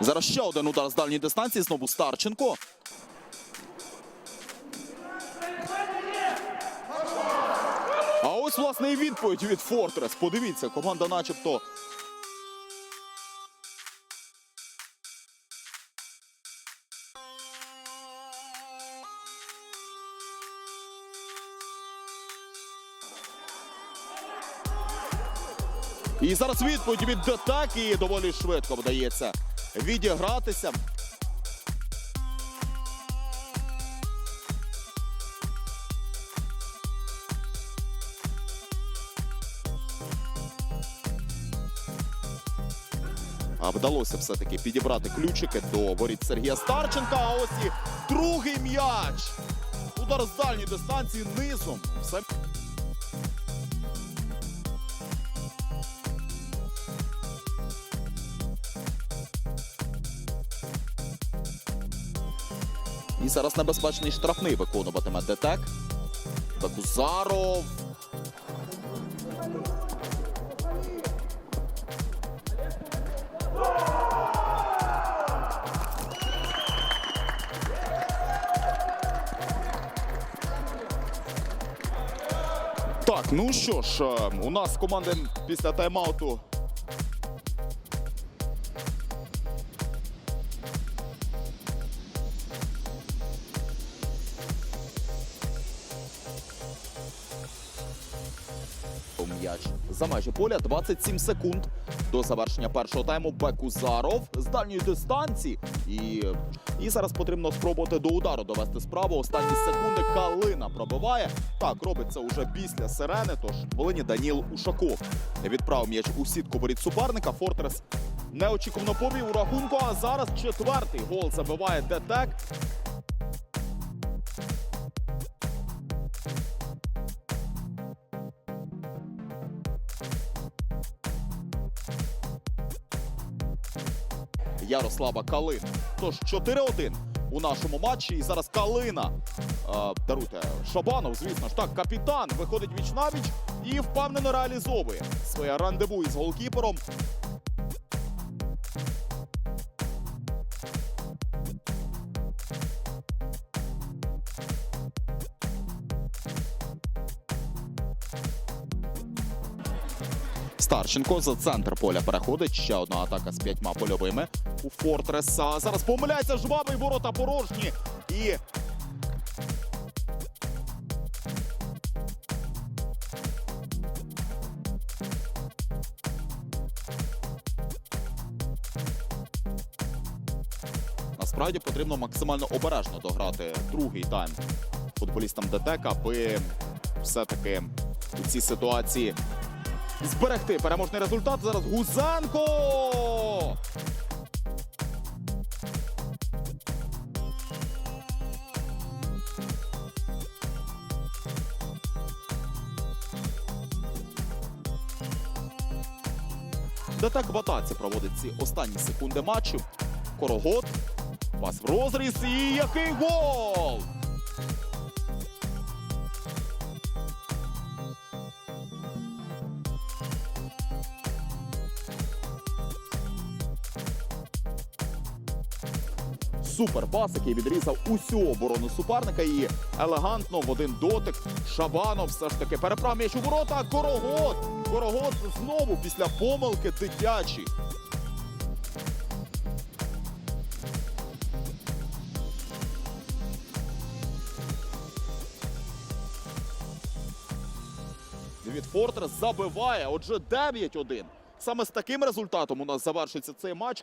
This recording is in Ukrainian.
Зараз ще один удар з дальньої дистанції. Знову Старченко. А ось власне і відповідь від Фортрес. Подивіться, команда, начебто. І зараз відповідь від Детак і доволі швидко вдається відігратися. А вдалося все-таки підібрати ключики до воріт Сергія Старченка. А ось і другий м'яч. Удар з дальньої дистанції низом. Все І зараз небезпечний штрафний виконуватиме ДТЕК. Бекузаров. Так, ну що ж, е, у нас команди після тайм-ауту М'яч за межі поля 27 секунд до завершення першого тайму. Бекузаров з дальньої дистанції. І, і зараз потрібно спробувати до удару довести справу. Останні секунди Калина пробиває. Так, робить це уже після сирени. Тож Волині Даніл Ушаков відправив м'яч у сітку воріт суперника. Фортрес неочікувано повів у рахунку. А зараз четвертий гол забиває Детек. Ярослава Калин. Тож 4-1 у нашому матчі. І зараз Калина. Е, даруйте Шабанов, звісно ж так, капітан виходить віч навіч і впевнено реалізовує своє рандеву із голкіпером. Старченко за центр поля переходить. Ще одна атака з п'ятьма польовими у Фортреса. Зараз помиляється жвавий ворота порожні. І насправді потрібно максимально обережно дограти другий тайм футболістам ДТЕК, аби все-таки у цій ситуації зберегти переможний результат. Зараз Гузенко. Детек в атаці проводить ці останні секунди матчу. Корогот. Пас в розріз. І який гол! Супер пас, який відрізав усю оборону суперника і елегантно в один дотик. Шабанов все ж таки переправ м'яч у ворота. Корогот. Корогот знову після помилки дитячий. Від Фортрес забиває. Отже, 9-1. Саме з таким результатом у нас завершиться цей матч.